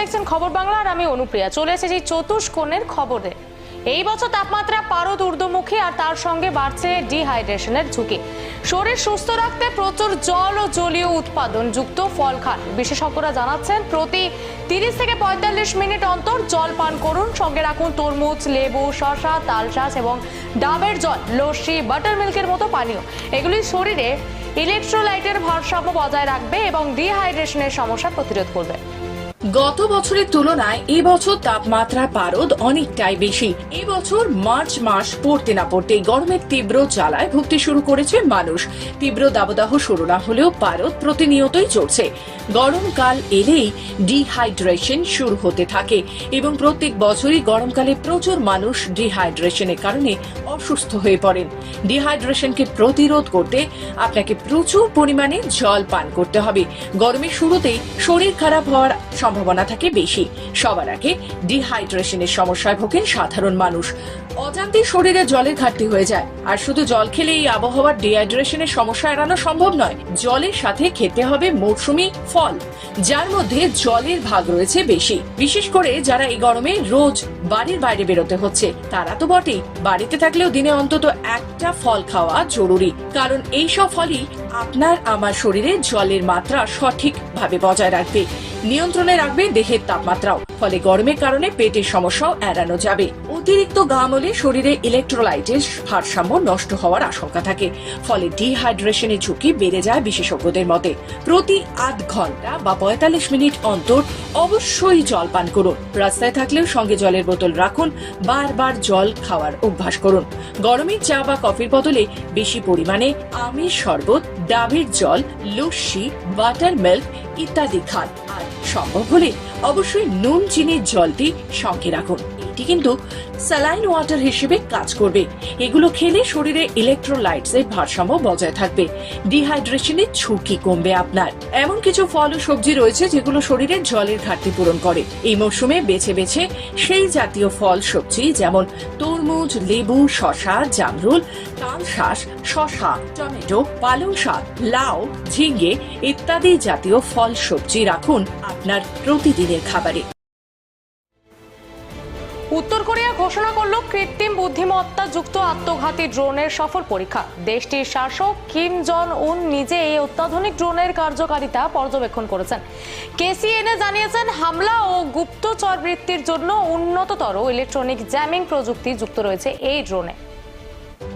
দেখছেন খবর বাংলা আর আমি অনুপ্রিয়া। চলে এসেছি চতুষ্কোণের খবরে। এই বছর তাপমাত্রা পারদ ঊর্ধ্বমুখী আর তার সঙ্গে বাড়ছে ডিহাইড্রেশনের ঝুঁকি। শরীর সুস্থ রাখতে প্রচুর জল ও জলীয় উৎপাদন যুক্ত ফল খান। বিশেষজ্ঞরা জানাচ্ছেন, প্রতি তিরিশ থেকে পঁয়তাল্লিশ মিনিট অন্তর জল পান করুন। সঙ্গে রাখুন তরমুজ, লেবু, শসা তালশাঁস এবং ডাবের জল, লস্যি বাটার মিল্কের মতো পানীয়। এগুলি শরীরে ইলেকট্রোলাইটের ভারসাম্য বজায় রাখবে এবং ডিহাইড্রেশনের সমস্যা প্রতিরোধ করবে। গত বছরের তুলনায় এবছর তাপমাত্রা পারদ অনেকটাই বেশি। এবছর মার্চ মাস পড়তে না পড়তে গরমের তীব্র জ্বালায় ভুগতে শুরু করেছে মানুষ। তীব্র দাবদাহ শুরু না হলেও পারদ প্রতিনিয়তই চলছে। গরমকাল এলেই ডিহাইড্রেশন শুরু হতে থাকে এবং প্রত্যেক বছরই গরমকালে প্রচুর মানুষ ডিহাইড্রেশনের কারণে অসুস্থ হয়ে পড়েন। ডিহাইড্রেশনকে প্রতিরোধ করতে আপনাকে প্রচুর পরিমাণে জল পান করতে হবে। গরমের শুরুতেই শরীর খারাপ হওয়ার সম্ভাবনা থাকে বেশি। সবার আগে ডিহাইড্রেশনের সমস্যায় ভোগেন সাধারণ মানুষ। অজান্তে শরীরে জলের ঘাটতি হয়ে যায়। আর শুধু জল খেলে এই আবহাওয়ার ডিহাইড্রেশনের সমস্যা এড়ানো সম্ভব নয়। জলের সাথে খেতে হবে মৌসুমি ফল, যার মধ্যে জলের ভাগ রয়েছে বেশি। বিশেষ করে যারা এই গরমে রোজ বাড়ির বাইরে বেরোতে হচ্ছে, তারা তো বটেই। বাড়িতে থাকলেও দিনে অন্তত একটা ফল খাওয়া জরুরি। কারণ এই সব ফলই আপনার আমার শরীরে জলের মাত্রা সঠিকভাবে বজায় রাখবে। নিয়ন্ত্রণে রাখবে দেহের তাপমাত্রাও। ফলে গরমের কারণে পেটের সমস্যাও এড়ানো যাবে। অতিরিক্ত ঘাম হলে শরীরে ইলেকট্রোলাইটের ভারসাম্য নষ্ট হওয়ার আশঙ্কা থাকে। ফলে ডিহাইড্রেশনের ঝুঁকি বেড়ে যায় বিশেষজ্ঞদের মতে। প্রতি আধ ঘণ্টা বা পঁয়তাল্লিশ মিনিট অন্তর অবশ্যই জল পান করুন। রাস্তায় থাকলেও সঙ্গে জলের বোতল রাখুন। বারবার জল খাওয়ার অভ্যাস করুন। গরমের চা বা কফির বদলে বেশি পরিমাণে আমের শরবত, ডাবের জল, লস্যি বাটার মিল্ক ইত্যাদি খান। সম্ভব হলে অবশ্যই নুন চিনির জলটি সঙ্গে রাখুন। এটি কিন্তু স্যালাইন ওয়াটার হিসেবে কাজ করবে। এগুলো খেলে শরীরে ইলেকট্রোলাইটস এর ভারসাম্য বজায় থাকবে। ডিহাইড্রেশনের ঝুঁকি কমবে আপনার। এমন কিছু ফল ও সবজি রয়েছে যেগুলো শরীরে জলের ঘাটতি পূরণ করে। এই মৌসুমে বেছে বেছে সেই জাতীয় ফল, সবজি যেমন তরমুজ, লেবু, শসা, জামরুল, তালশাঁস, শসা, টমেটো, পালং শাক, লাউ, ঝিঙ্গে ইত্যাদি জাতীয় ফল, সবজি রাখুন আপনার প্রতিদিনের খাবারে। উত্তর কোরিয়া ঘোষণা করল কৃত্রিম বুদ্ধিমত্তা যুক্ত আত্মঘাতী ড্রোনের সফল পরীক্ষা। দেশটির শাসক কিম জন উন নিজে এই অত্যাধুনিক ড্রোনের কার্যকারিতা পর্যবেক্ষণ করেছেন। কেসিএনএ জানিয়েছেন, হামলা ও গুপ্তচর বৃত্তির জন্য উন্নততর ইলেকট্রনিক জ্যামিং প্রযুক্তি যুক্ত রয়েছে এই ড্রোনে।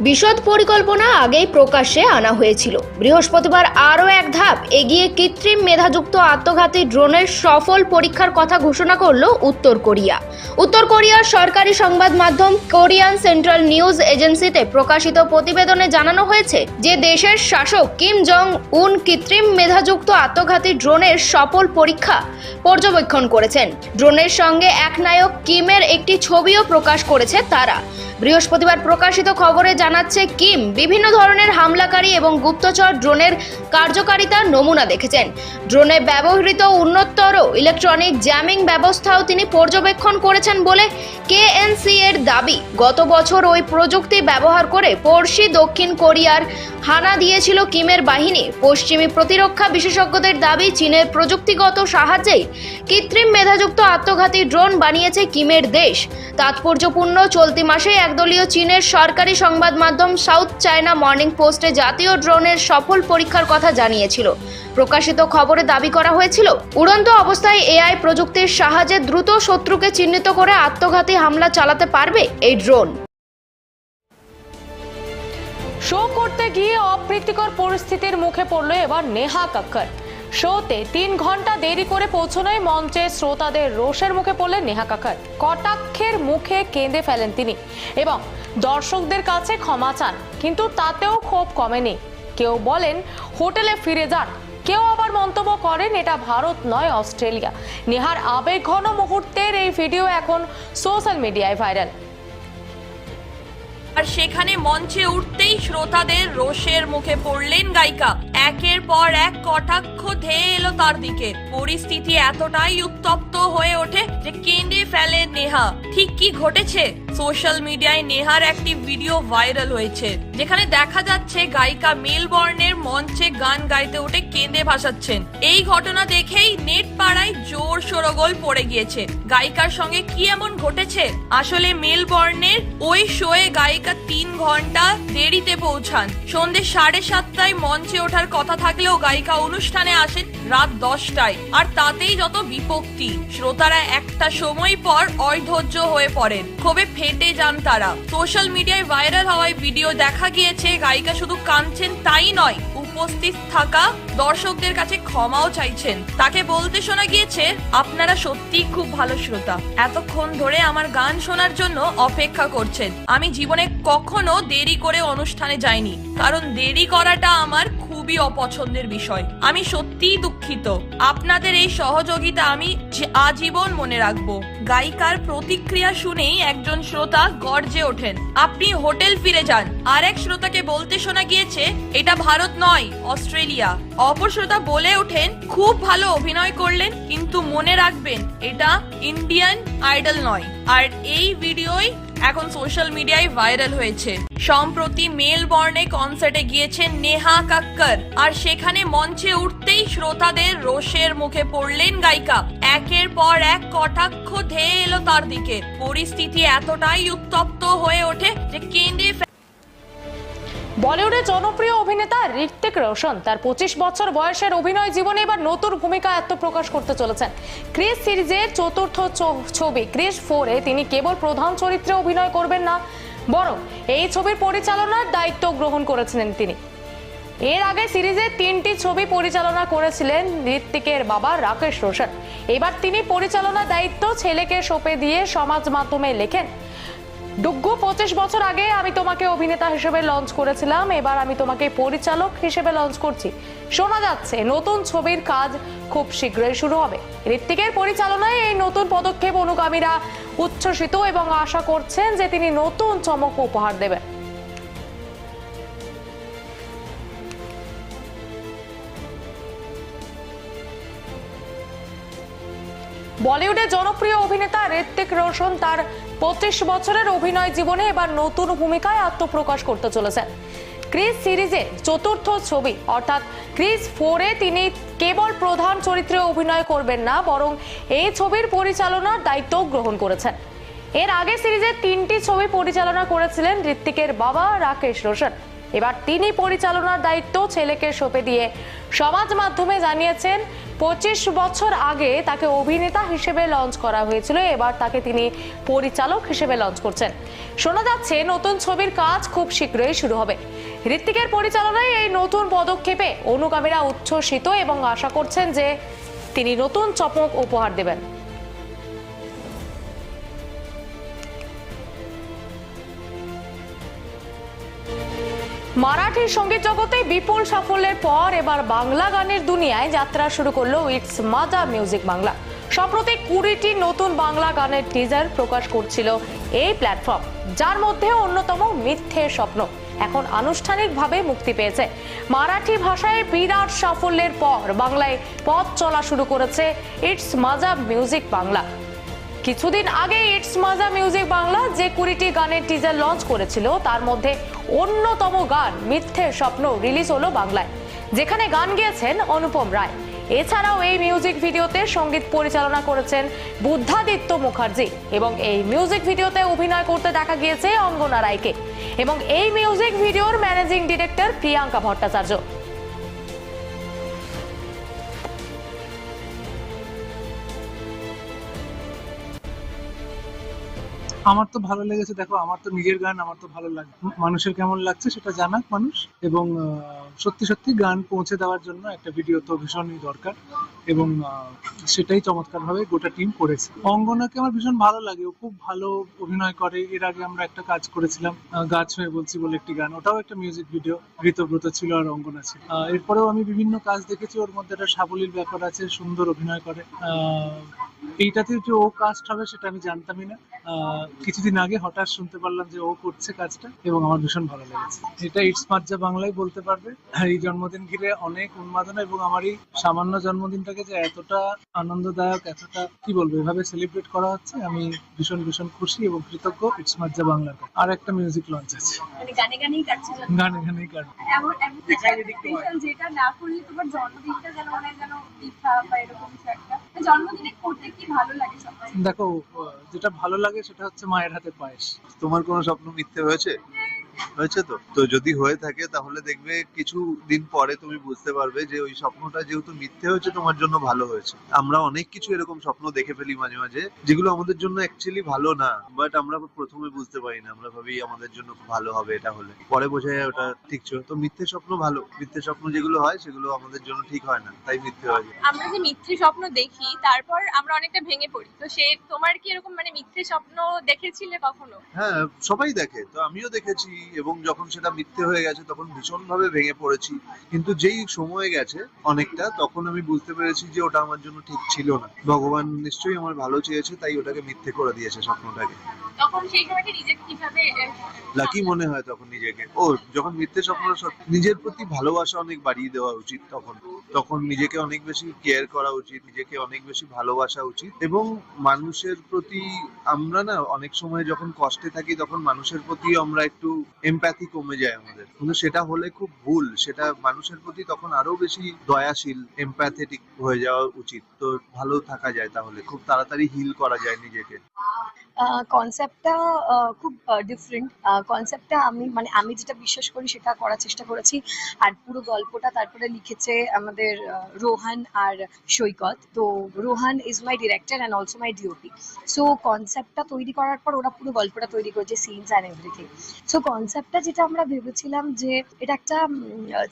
বিশদ পরিকল্পনা আগেই প্রকাশ্যে আনা হয়েছিল। বৃহস্পতিবার আরও এক ধাপ এগিয়ে কৃত্রিম মেধাযুক্ত আত্মঘাতী ড্রোনের সফল পরীক্ষার কথা ঘোষণা করল উত্তর কোরিয়া। উত্তর কোরিয়ার সরকারি সংবাদ মাধ্যম কোরিয়ান সেন্ট্রাল নিউজ এজেন্সিতে প্রকাশিত প্রতিবেদনে জানানো হয়েছে যে দেশের শাসক কিম জং উন কৃত্রিম মেধাযুক্ত আত্মঘাতী ড্রোনের সফল পরীক্ষা পর্যবেক্ষণ করেছেন। ড্রোনের সঙ্গে এক নায়ক কিমের একটি ছবিও প্রকাশ করেছে তারা। বৃহস্পতিবার প্রকাশিত খবরে জানাচ্ছে কিম বিভিন্ন ধরনের হামলাকারী এবং গুপ্তচর ড্রোনের কার্যকারিতার নমুনা দেখেছেন। ড্রোনে ব্যবহৃত উন্নততর ইলেকট্রনিক জ্যামিং ব্যবস্থাও তিনি পর্যবেক্ষণ করেছেন বলে কেএনসি এর দাবি। গত বছর ওই প্রযুক্তি ব্যবহার করে পড়শি দক্ষিণ কোরিয়ার হানা দিয়েছিল কিমের বাহিনী। পশ্চিমী প্রতিরক্ষা বিশেষজ্ঞদের দাবি, চীনের প্রযুক্তিগত সাহায্যেই কৃত্রিম মেধাযুক্ত আত্মঘাতী ড্রোন বানিয়েছে কিমের দেশ। তাৎপর্যপূর্ণ চলতি মাসে একদলীয় চীনের সরকারি সংবাদ মাধ্যম সাউথ চায়না মর্নিং পোস্টে জাতীয় ড্রোনের সফল পরীক্ষার কথা জানিয়েছিল। প্রকাশিত খবরে দাবি করা হয়েছিল, উড়ন্ত অবস্থায় এআই প্রযুক্তির সাহায্যে দ্রুত শত্রুকে চিহ্নিত করে আত্মঘাতী হামলা চালাতে পারবে এই ড্রোন। শো করতে গিয়ে অপ্রীতিকর পরিস্থিতির মুখে পড়ল এবার নেহা কাক্কর। শোতে তিন ঘণ্টা দেরি করে পৌঁছনোয় মঞ্চে শ্রোতাদের রোষের মুখে পড়লেন নেহা কাক্কর কটাক্ষের মুখে কেঁদে ফেলেন তিনি এবং দর্শকদের কাছে ক্ষমা চান, কিন্তু তাতেও ক্ষোভ কমেনি। কেউ বলেন, হোটেলে ফিরে যান। কেউ আবার মন্তব্য করেন, এটা ভারত নয়, অস্ট্রেলিয়া। নেহার আবেগঘন মুহূর্তের এই ভিডিও এখন সোশ্যাল মিডিয়ায় ভাইরাল। আর সেখানে মঞ্চে উঠতেই শ্রোতাদের রোষের মুখে পড়লেন গায়িকা। একের পর এক কটাক্ষ ধেয়ে এলো তার দিকে। পরিস্থিতি এতটাই উত্তপ্ত হয়ে ওঠে যে কেঁদে ফেলে নেহা। ঠিক কি ঘটেছে? সোশ্যাল মিডিয়ায় নেহার একটি ভিডিও ভাইরাল হয়েছে, যেখানে দেখা যাচ্ছে গায়িকা মেলবর্নের মঞ্চে গান গাইতে উঠে কেঁদে ভাসাচ্ছেন। এই ঘটনা দেখেই নেট পাড়ায় জোর সরগোল পড়ে গিয়েছে। গায়িকার সঙ্গে কি এমন ঘটেছে? আসলে মেলবর্নের ওই শোয়ে গায়িকা তিন ঘণ্টা দেরিতে পৌঁছান। সন্ধে সাড়ে সাতটায় মঞ্চে ওঠার কথা থাকলেও গায়িকা অনুষ্ঠানে আসেন রাত দশটায়। আর তাতেই যত বিপক্তি শ্রোতারা একটা সময় পর অধৈর্য হয়ে পড়েন। ক্ষোভে ফেটে যান তারা। সোশ্যাল মিডিয়ায় ভাইরাল হওয়ায় ভিডিও দেখা গিয়েছে, গায়িকা শুধু কাঁদছেন তাই নয় উপস্থিত থাকা দর্শকদের কাছে ক্ষমাও চাইছেন। তাকে বলতে শোনা গিয়েছে, আপনারা সত্যি খুব ভালো শ্রোতা। এতক্ষণ ধরে আমার গান শোনার জন্য অপেক্ষা করছেন। আমি জীবনে কখনো দেরি করে অনুষ্ঠানে যাইনি। কারণ দেরি করাটা আমার খুবই অপছন্দের বিষয়। আমি সত্যিই দুঃখিত। আপনাদের এই সহযোগিতা আমি আজীবন মনে রাখব। গায়িকার প্রতিক্রিয়া শুনেই একজন শ্রোতা গর্জে ওঠেন। আপনি হোটেল ফিরে যান। আর এক শ্রোতাকে বলতে শোনা গিয়েছে, এটা ভারত নয়, অস্ট্রেলিয়া। অপর শ্রোতা বলে ওঠেন, খুব ভালো অভিনয় করলেন, কিন্তু মনে রাখবেন, এটা ইন্ডিয়ান আইডল নয়। আর এই ভিডিওই এখন সোশ্যাল মিডিয়ায় ভাইরাল হয়েছে। সম্প্রতি মেলবর্নে কনসার্টে গিয়েছেন নেহা কাক্কর। আর সেখানে মঞ্চে উঠতেই শ্রোতাদের রোষের মুখে পড়লেন গায়িকা। একের পর এক কটাক্ষ ধেয়ে এলো তার দিকে। পরিস্থিতি এতটাই উত্তপ্ত হয়ে ওঠে যে কেঁদে বলিউডের জনপ্রিয় অভিনেতা ঋত্বিক রোশন তার পঁচিশ বছর বয়সের অভিনয় জীবনে এবার নতুন ভূমিকা আত্মপ্রকাশ করতে চলেছেন। ক্রিস সিরিজের চতুর্থ ছবি, ক্রিস ফোরে তিনি কেবল প্রধান চরিত্রে অভিনয় করবেন না, বরং এই ছবির পরিচালনার দায়িত্ব গ্রহণ করেছিলেন তিনি। এর আগে সিরিজে তিনটি ছবি পরিচালনা করেছিলেন ঋত্বিকের বাবা রাকেশ রোশন। এবার তিনি পরিচালনার দায়িত্ব ছেলেকে সঁপে দিয়ে সমাজ মাধ্যমে লেখেন ডুগ্গু পঁচিশ বছর আগে আমি তোমাকে অভিনেতা হিসেবে লঞ্চ করেছিলাম। এবার আমি তোমাকে পরিচালক হিসেবে লঞ্চ করছি। শোনা যাচ্ছে, নতুন ছবির কাজ খুব শীঘ্রই শুরু হবে। ঋত্বিকের পরিচালনায় এই নতুন পদক্ষেপ অনুগামীরা উচ্ছ্বসিত এবং আশা করছেন যে তিনি নতুন চমক উপহার দেবেন। বলিউডের জনপ্রিয় অভিনেতা ঋত্বিক রোশন তার পঁচিশ বছরের অভিনয় জীবনে এবার নতুন ভূমিকায় আত্মপ্রকাশ করতে চলেছেন। ক্রিস সিরিজে চতুর্থ ছবি, অর্থাৎ ক্রিস ফোরে তিনি কেবল প্রধান চরিত্রে অভিনয় করবেন না, বরং এই ছবির পরিচালনার দায়িত্ব গ্রহণ করেছেন। এর আগে সিরিজে তিনটি ছবি পরিচালনা করেছিলেন ঋত্বিকের বাবা রাকেশ রোশন। এবার তিনি পরিচালনার দায়িত্ব ছেলেকে সঁপে দিয়ে সমাজ মাধ্যমে জানিয়েছেন পঁচিশ বছর আগে তাকে অভিনেতা হিসেবে লঞ্চ করা হয়েছিল। এবার তাকে তিনি পরিচালক হিসেবে লঞ্চ করছেন। শোনা যাচ্ছে নতুন ছবির কাজ খুব শীঘ্রই শুরু হবে। হৃত্বিকের পরিচালনায় এই নতুন পদক্ষেপে অনুগামীরা উচ্ছ্বসিত এবং আশা করছেন যে তিনি নতুন চমক উপহার দেবেন। মারাঠি সংগীত জগতে বিপুল সাফল্যের পর এবার বাংলা গানের দুনিয়ায় যাত্রা শুরু করল ইটস মাজা মিউজিক বাংলা সম্প্রতি কুড়িটি নতুন বাংলা গানের টিজার প্রকাশ করছিল এই প্ল্যাটফর্ম যার মধ্যে অন্যতম মিথ্যে স্বপ্ন। এখন আনুষ্ঠানিকভাবে মুক্তি পেয়েছে। মারাঠি ভাষায় বিরাট সাফল্যের পর বাংলায় পথ চলা শুরু করেছে ইটস মাজা মিউজিক বাংলা কিছুদিন আগে ইটস মাজা মিউজিক বাংলা যে কুড়িটি গানের টিজার লঞ্চ করেছিল, তার মধ্যে অন্যতম গান মিথ্যে স্বপ্ন রিলিজ হলো বাংলায়, যেখানে গান গেয়েছেন অনুপম রায়। এছাড়াও এই মিউজিক ভিডিওতে সংগীত পরিচালনা করেছেন বুদ্ধাদিত্য মুখার্জি এবং এই মিউজিক ভিডিওতে অভিনয় করতে দেখা গিয়েছে অঙ্গনা রায়কে। এবং এই মিউজিক ভিডিওর ম্যানেজিং ডিরেক্টর প্রিয়াঙ্কা ভট্টাচার্য। আমার তো ভালো লেগেছে, দেখো, আমার তো নিজের গান আমার তো ভালো লাগে, মানুষের কেমন লাগছে সেটা জানাক মানুষ। এবং সত্যি সত্যি গান পৌঁছে দেওয়ার জন্য একটা ভিডিও তো ভীষণই দরকার। এবং সেটাই চমৎকার ভাবে গোটা টিম করেছে। অঙ্গনাকে আমার ভীষণ ভালো লাগে। ও খুব ভালো অভিনয় করে। এর আগে আমরা একটা কাজ করেছিলাম গাছ হয়ে বলছি বলে একটি গান। ওটাও একটা মিউজিক ভিডিও ঋতব্রত ছিল আর অঙ্গনা ছিল। এরপরেও আমি বিভিন্ন কাজ দেখেছি। ওর মধ্যে একটা সাবলীল ব্যাপার আছে, সুন্দর অভিনয় করে। এইটাতে যে ও কাস্ট হবে সেটা আমি জানতামই না। কিছুদিন আগে হঠাৎ শুনতে পারলাম যে ও করছে কাজটা এবং আমার ভীষণ ভালো লেগেছে। এটা ইটস মার্জা বাংলায় বলতে পারবে, এই জন্মদিন ঘিরে অনেক উন্মাদনা এবং আমার এই সামান্য জন্মদিনটা বছরটাকে যে এতটা আনন্দদায়ক এতটা কি বলব এভাবে সেলিব্রেট করা হচ্ছে আমি ভীষণ ভীষণ খুশি এবং কৃতজ্ঞ। ইটস মাজ্জা বাংলার আর একটা মিউজিক লঞ্চ আছে। মানে গানে গানেই কাটছে গানে গানেই কাটবে এমন এমন কিছু একটা special যেটা না করলে তোমার জন্মদিনটা যেন মনে যেন বা এরকম একটা। জন্মদিনে করতে কি ভালো লাগে দেখো আহ, যেটা ভালো লাগে সেটা হচ্ছে মায়ের হাতে পায়েস। তোমার কোনো স্বপ্ন মিথ্যে হয়েছে হয়েছে তো? তো যদি হয়ে থাকে তাহলে দেখবে কিছু দিন পরে তুমি বুঝতে পারবে যে ওই স্বপ্নটা যেহেতু মিথ্যে হয়েছে তোমার জন্য ভালো হয়েছে। আমরা অনেক কিছু এরকম স্বপ্ন দেখে ফেলি মাঝে মাঝে যেগুলো আমাদের জন্য অ্যাকচুয়ালি ভালো না বাট আমরা প্রথমে বুঝতে পারি না। আমরা ভাবি আমাদের জন্য ভালো হবে এটা হলে। পরে বোঝা যায় ওটা ঠিক ছিল। তো মিথ্যে স্বপ্ন ভালো। মিথ্যে স্বপ্ন যেগুলো হয় সেগুলো আমাদের জন্য ঠিক হয় না। তাই মিথ্যে হয় আমরা যে মিথ্যে স্বপ্ন দেখি তারপর আমরা অনেকটা ভেঙে পড়ি। তো সে তোমার কি এরকম মানে মিথ্যে স্বপ্ন দেখেছিলে কখনো? হ্যাঁ সবাই দেখে। তো আমিও দেখেছি এবং যখন সেটা মিথ্যে হয়ে গেছে, তখন ভীষণ ভাবে ভেঙে পড়েছি। কিন্তু যেই সময় গেছে অনেকটা, তখন আমি বুঝতে পেরেছি যে ওটা আমার জন্য ঠিক ছিল না। ভগবান নিশ্চয়ই আমার ভালো চেয়েছে, তাই ওটাকে মিথ্যে করে দিয়েছে স্বপ্নটাকে। তখন সেই সময়টা নিজেকে কীভাবে লাকি মনে হয় তখন নিজেকে। ও, যখন মিথ্যে স্বপ্ন নিজের প্রতি ভালোবাসা অনেক বাড়িয়ে দেওয়া উচিত তখন। তখন নিজেকে অনেক বেশি কেয়ার করা উচিত, নিজেকে অনেক বেশি ভালোবাসা উচিত। এবং মানুষের প্রতি আমরা না অনেক সময় যখন কষ্টে থাকি তখন মানুষের প্রতি আমরা একটু এমপ্যাথি কমে যায় আমাদের। কিন্তু সেটা হলে খুব ভুল। সেটা মানুষের প্রতি তখন আরও বেশি দয়াশীল এমপ্যাথেটিক হয়ে যাওয়া উচিত। তো ভালো থাকা যায় তাহলে। খুব তাড়াতাড়ি হিল করা যায় নিজেকে। কনসেপ্টটা খুব ডিফারেন্ট কনসেপ্টটা আমি মানে আমি যেটা বিশ্বাস করি সেটা করার চেষ্টা করেছি। আর পুরো গল্পটা তারপরে লিখেছে আমাদের রোহান আর সৈকত। তো Rohan is my director and also my DOP so কনসেপ্টটা তৈরি করার পর ওরা পুরো গল্পটা তৈরি করেছে সিনস অ্যান্ড এভরিথিং সো কনসেপ্টটা যেটা আমরা ভেবেছিলাম যে এটা একটা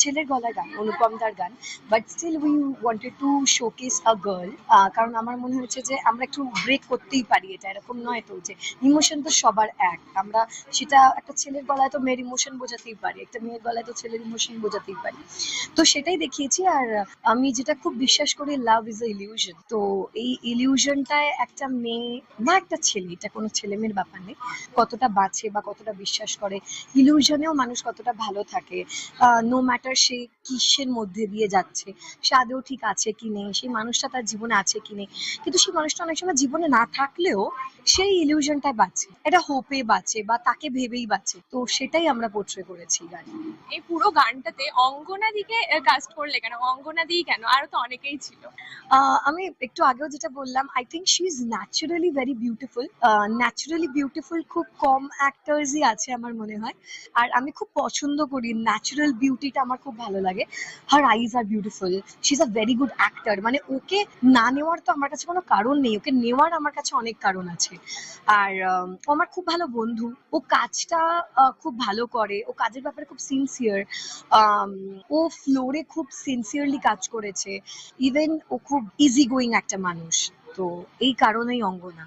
ছেলের গলার গান অনুপম দার গান but still we wanted to showcase a girl কারণ আমার মনে হয়েছে যে আমরা একটু ব্রেক করতেই পারি, এটা এরকম নয় যে ইমোশন তো সবার এক। আমরা সেটা একটা ছেলের গলায় তো মেয়ের ইমোশন বোঝাতেই পারি, একটা মেয়ের গলায় তো ছেলের ইমোশন বোঝাতেই পারি। তো সেটাই দেখিয়েছি আর আমি যেটা খুব বিশ্বাস করি লাভ ইজ ইলিউশন তো এই ইলিউশনটায় একটা মেয়ে বা একটা ছেলে, এটা কোনো ছেলে মেয়ের ব্যাপার নেই, কতটা বাঁচে বা কতটা বিশ্বাস করে। ইলিউশনেও মানুষ কতটা ভালো থাকে। নো ম্যাটার সে কিসের মধ্যে দিয়ে যাচ্ছে, সে আদৌ ঠিক আছে কি নেই, সেই মানুষটা তার জীবনে আছে কি নেই। কিন্তু সেই মানুষটা অনেক সময় জীবনে না থাকলেও সেই ইলিউশনটায় বাঁচে। এটা হোপে বাঁচে বা তাকে ভেবেই বাঁচে। তো সেটাই আমরা পোট্রে করেছি গানে এই পুরো গানটাতে অঙ্গনা দিকে কাস্ট করলে কেন? অঙ্গনা দিই কেন? আরও তো অনেকেই ছিল। আমি একটু আগেও যেটা বললাম I think she is naturally very beautiful naturally beautiful খুব কম অ্যাক্টার্সই আছে আমার মনে হয়। আর আমি খুব পছন্দ করি ন্যাচুরাল বিউটিটা আমার খুব ভালো লাগে। Her eyes R beautiful she is a very good actor মানে ওকে না নেওয়ার তো আমার কাছে কোনো কারণ নেই। ওকে নেওয়ার আমার কাছে অনেক কারণ আছে। আর ও আমার খুব ভালো বন্ধু। ও কাজটা খুব ভালো করে। ও কাজের ব্যাপারে খুব সিনসিয়ার ও ফ্লোরে খুব সিনসিয়ারলি কাজ করেছে। ইভেন ও খুব ইজি গোয়িং একটা মানুষ। তো এই কারণেই অঙ্গনা।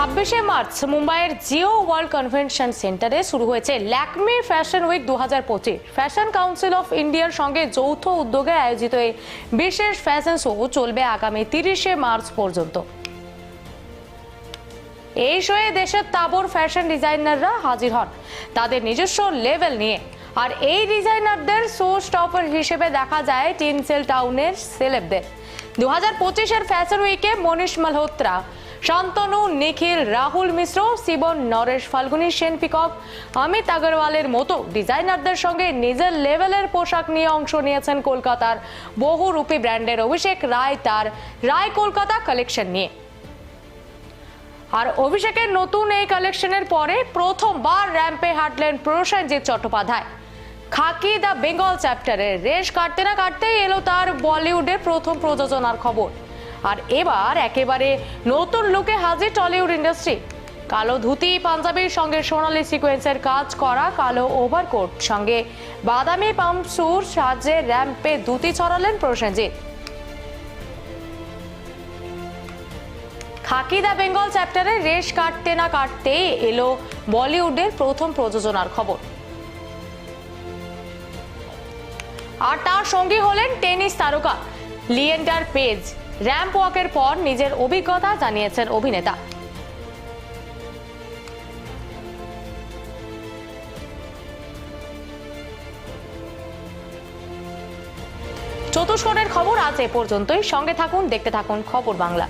ছাব্বিশে মার্চ মুম্বাইয়ের জিও ওয়ার্ল্ড কনভেনশন সেন্টারে শুরু হয়েছে ল্যাকমি ফ্যাশন উইক দু হাজার পঁচিশ। ফ্যাশন কাউন্সিল অফ ইন্ডিয়ার সঙ্গে যৌথ উদ্যোগে আয়োজিত এই বিশেষ ফ্যাশন শো চলবে আগামী তিরিশে মার্চ পর্যন্ত। এই শোয়ে দেশের তাবর ফ্যাশন ডিজাইনাররা হাজির হন। তাদের নিজস্ব লেভেল নিয়ে। আর এই ডিজাইনারদের শো স্টপার হিসেবে দেখা যায় টিনসেল টাউনের সেলেবদের। দু হাজার পঁচিশের ফ্যাশন উইকে মনীষ মালহোত্রা শান্তনু, নিখিল, রাহুল মিশ্র, শিবন, নরেশ ফাল্গুনি, সেন পিকক, অমিত আগরওয়ালের মতো ডিজাইনারদের সঙ্গে নিজের লেভেলের পোশাক নিয়ে অংশ নিয়েছেন কলকাতার বহু বহুরূপী ব্র্যান্ডের অভিষেক রায় তার রায় কলকাতা কালেকশন নিয়ে। আর অভিষেকের নতুন এই কালেকশনের পরে প্রথমবার র্যাম্পে হাঁটলেন প্রসেনজিৎ চট্টোপাধ্যায়। খাকি দ্য বেঙ্গল চ্যাপ্টারে রেশ কাটতে না কাটতেই এলো তার বলিউডের প্রথম প্রযোজনার খবর। আর এবার একেবারে নতুন লুকে হাজির টলিউড ইন্ডাস্ট্রি। কালো ধুতি, পাঞ্জাবির সঙ্গে সোনালি সিকোয়েন্সের কাজ করা, কালো ওভারকোট সঙ্গে বাদামি পাম্পসুর সাহায্যে র্যাম্পে ধুতি ছড়ালেন প্রসেনজিৎ। খাকি দ্য বেঙ্গল চ্যাপ্টারে রেশ কাটতে না কাটতেই এলো বলিউডের প্রথম প্রযোজনার খবর। আর তার সঙ্গী হলেন টেনিস তারকা লিয়েন্ডার পেজ। র্যাম্প ওয়াকের পর নিজের অভিজ্ঞতা জানিয়েছেন অভিনেতা। চতুষ্কোণের খবর আজ এ পর্যন্তই। সঙ্গে থাকুন, দেখতে থাকুন খবর বাংলা।